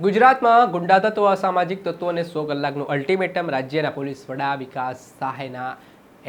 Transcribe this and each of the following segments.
ગુજરાતમાં ગુંડા તત્વો, અસામાજિક તત્વોને સો કલાકનું અલ્ટિમેટમ રાજ્યના પોલીસ વડા વિકાસ સહાયના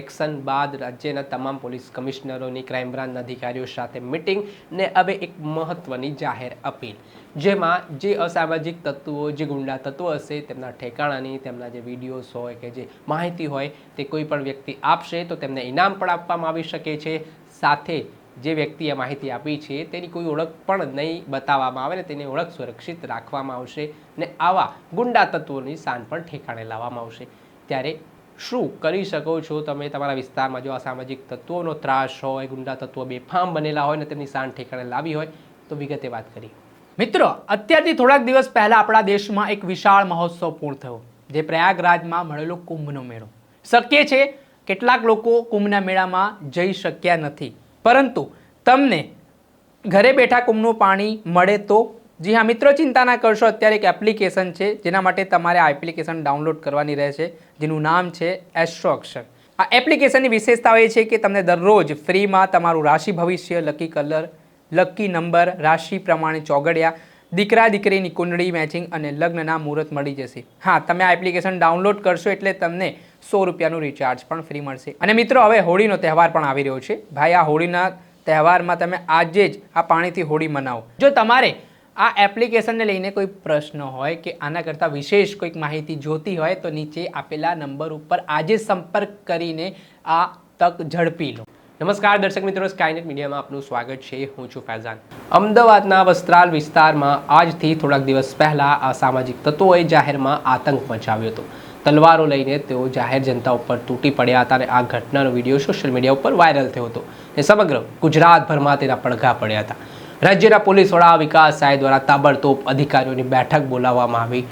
એક્શન બાદ રાજ્યના તમામ પોલીસ કમિશનરોની ક્રાઇમ બ્રાન્ચના અધિકારીઓ સાથે મિટિંગ ને હવે એક મહત્વની જાહેર અપીલ. જેમાં જે અસામાજિક તત્વો, જે ગુંડા તત્વો હશે, તેમના ઠેકાણાની, તેમના જે વિડીયોઝ હોય કે જે માહિતી હોય તે કોઈ પણ વ્યક્તિ આપશે તો તેમને ઇનામ પણ આપવામાં આવી શકે છે. સાથે જે વ્યક્તિએ માહિતી આપી છે, તેની કોઈ ઓળખ પણ નહીં બતાવવામાં આવે ને તેની ઓળખ સુરક્ષિત રાખવામાં આવશે ને આવા ગુંડા તત્વોની શાન પણ ઠેકાણે લાવવામાં આવશે. ત્યારે શું કરી શકો છો તમે? તમારા વિસ્તારમાં જો અસામાજિક તત્વોનો ત્રાસ હોય, ગુંડા તત્વો બેફામ બનેલા હોય ને તેમની શાન ઠેકાણે લાવી હોય, તો વિગતે વાત કરી મિત્રો, અત્યારથી થોડાક દિવસ પહેલાં આપણા દેશમાં એક વિશાળ મહોત્સવ પૂર્ણ થયો, જે પ્રયાગરાજમાં મળેલો કુંભનો મેળો. શક્ય છે, કેટલાક લોકો કુંભના મેળામાં જઈ શક્યા નથી. પરંતુ તમને ઘરે બેઠા કુંભનું પાણી મળે તો? જી હા, મિત્રો ચિંતા ના કરશો, અત્યારે એક એપ્લિકેશન છે, જેના માટે તમારે આ એપ્લિકેશન ડાઉનલોડ કરવાની રહેશે, જેનું નામ છે એસ્ટ્રો અક્ષર આ એપ્લિકેશનની વિશેષતા એ છે કે તમને દરરોજ ફ્રીમાં તમારું રાશિ ભવિષ્ય, લકી કલર, લકી નંબર, રાશિ પ્રમાણે ચોગડિયા, દીકરા, દીકરીની કુંડળી મેચિંગ અને લગ્નના મુહૂર્ત મળી જશે. હા, તમે આ એપ્લિકેશન ડાઉનલોડ કરશો એટલે તમને સો રૂપિયાનું રિચાર્જ પણ ફ્રી મળશે. અને મિત્રો, હવે હોળીનો તહેવાર પણ આવી રહ્યો છે. ભાઈ, આ હોળીના તહેવારમાં તમે આજે જ આ પાણીથી હોળી મનાવો. જો તમારે આ એપ્લિકેશનને લઈને કોઈ પ્રશ્ન હોય કે આના કરતાં વિશેષ કોઈક માહિતી જોતી હોય, તો નીચે આપેલા નંબર ઉપર આજે સંપર્ક કરીને આ તક ઝડપી લો. નમસ્કાર, દર્શક મિત્રો સ્કાયનેટ મીડિયામાં આપનું સ્વાગત છે. હું છું ફૈઝાન. અમદાવાદના વસ્ત્રાલ વિસ્તારમાં આજથી થોડાક દિવસ પહેલાં આ સામાજિક તત્વોએ જાહેરમાં આતંક મચાવ્યો હતો. તલવારો લઈને તેઓ જાહેર જનતા ઉપર તૂટી પડ્યા હતા અને આ ઘટનાનો વીડિયો સોશિયલ મીડિયા ઉપર વાયરલ થયો હતો અને સમગ્ર ગુજરાતભરમાં તેના પડઘા પડ્યા હતા. રાજ્યના પોલીસ વડા વિકાસ સાહેબ દ્વારા તાબડતોબ અધિકારીઓની બેઠક બોલાવવામાં આવી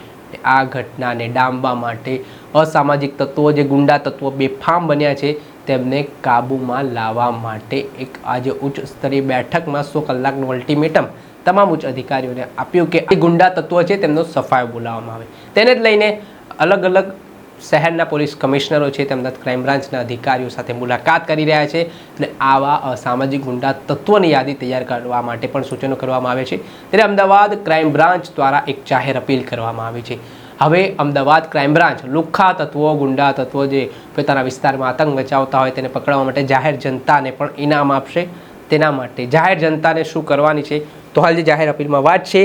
આ ઘટનાને ડામવા માટે અસામાજિક તત્વો જે ગુંડા તત્વો બેફામ બન્યા છે તેમને કાબૂમાં લાવવા માટે એક આજે ઉચ્ચ સ્તરીય બેઠકમાં સો કલાકનું અલ્ટિમેટમ તમામ ઉચ્ચ અધિકારીઓને આપ્યું કે એ ગુંડા તત્વો છે તેમનો સફાયો બોલાવવામાં આવે. તેને જ લઈને અલગ અલગ શહેરના પોલીસ કમિશનરો છે, તેમના ક્રાઇમ બ્રાન્ચના અધિકારીઓ સાથે મુલાકાત કરી રહ્યા છે અને આવા અસામાજિક ગુંડા તત્વોની યાદી તૈયાર કરવા માટે પણ સૂચનો કરવામાં આવે છે. ત્યારે અમદાવાદ ક્રાઇમ બ્રાન્ચ દ્વારા એક જાહેર અપીલ કરવામાં આવી છે. હવે અમદાવાદ ક્રાઇમ બ્રાન્ચ લુખ્ખા તત્વો, ગુંડા તત્વો જે પોતાના વિસ્તારમાં આતંક મચાવતા હોય તેને પકડવા માટે જાહેર જનતાને પણ ઇનામ આપશે. તેના માટે જાહેર જનતાને શું કરવાની છે? તો હાલ જે જાહેર અપીલમાં વાત છે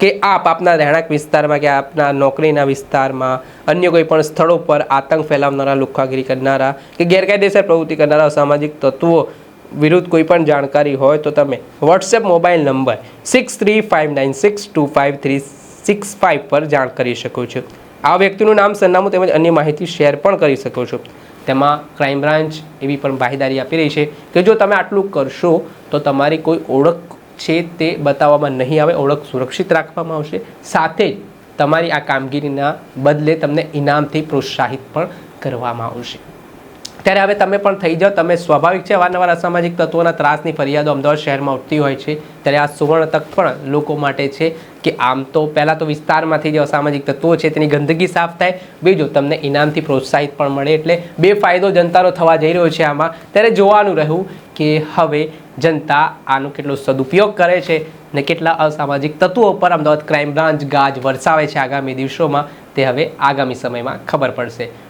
કે આપ આપના રહેણાંક વિસ્તારમાં કે આપના નોકરીના વિસ્તારમાં અન્ય કોઈ પણ સ્થળો પર આતંક ફેલાવનારા લુખાગીરી કરનારા કે ગેરકાયદેસર પ્રવૃત્તિ કરનારા સામાજિક તત્વો વિરુદ્ધ કોઈ પણ જાણકારી હોય તો તમે WhatsApp mobile number six three five nine six two five three six five પર જાણ કરી શકો છો. આ વ્યક્તિનું નામ, સરનામું તેમજ અન્ય માહિતી શેર પણ કરી શકો છો. તેમાં ક્રાઇમ બ્રાન્ચ એવી પણ બાહેદારી આપી રહી છે કે જો તમે આટલું કરશો તો તમારી કોઈ ઓળખ છે તે બતાવવામાં નહીં આવે, ઓળખ સુરક્ષિત રાખવામાં આવશે. સાથે તમારી આ કામગીરીના બદલે તમને ઇનામથી પ્રોત્સાહિત પણ કરવામાં આવશે. ત્યારે હવે તમે પણ થઈ જાઓ. તમે સ્વાભાવિક છે વારંવાર અસામાજિક તત્વોના ત્રાસની ફરિયાદો અમદાવાદ શહેરમાં ઉઠતી હોય છે. ત્યારે આ સુવર્ણ તક પણ લોકો માટે છે કે આમ તો પહેલાં તો વિસ્તારમાંથી જે અસામાજિક તત્વો છે તેની ગંદકી સાફ થાય. બીજું, તમને ઇનામથી પ્રોત્સાહિત પણ મળે એટલે બે ફાયદો જનતાનો થવા જઈ રહ્યો છે આમાં. ત્યારે જોવાનું રહ્યું કે હવે જનતા આનો કેટલો સદુપયોગ કરે છે ને કેટલા અસામાજિક તત્વો પર અમદાવાદ ક્રાઇમ બ્રાન્ચ ગાજ વરસાવે છે આગામી દિવસોમાં. તે હવે આગામી સમયમાં ખબર પડશે.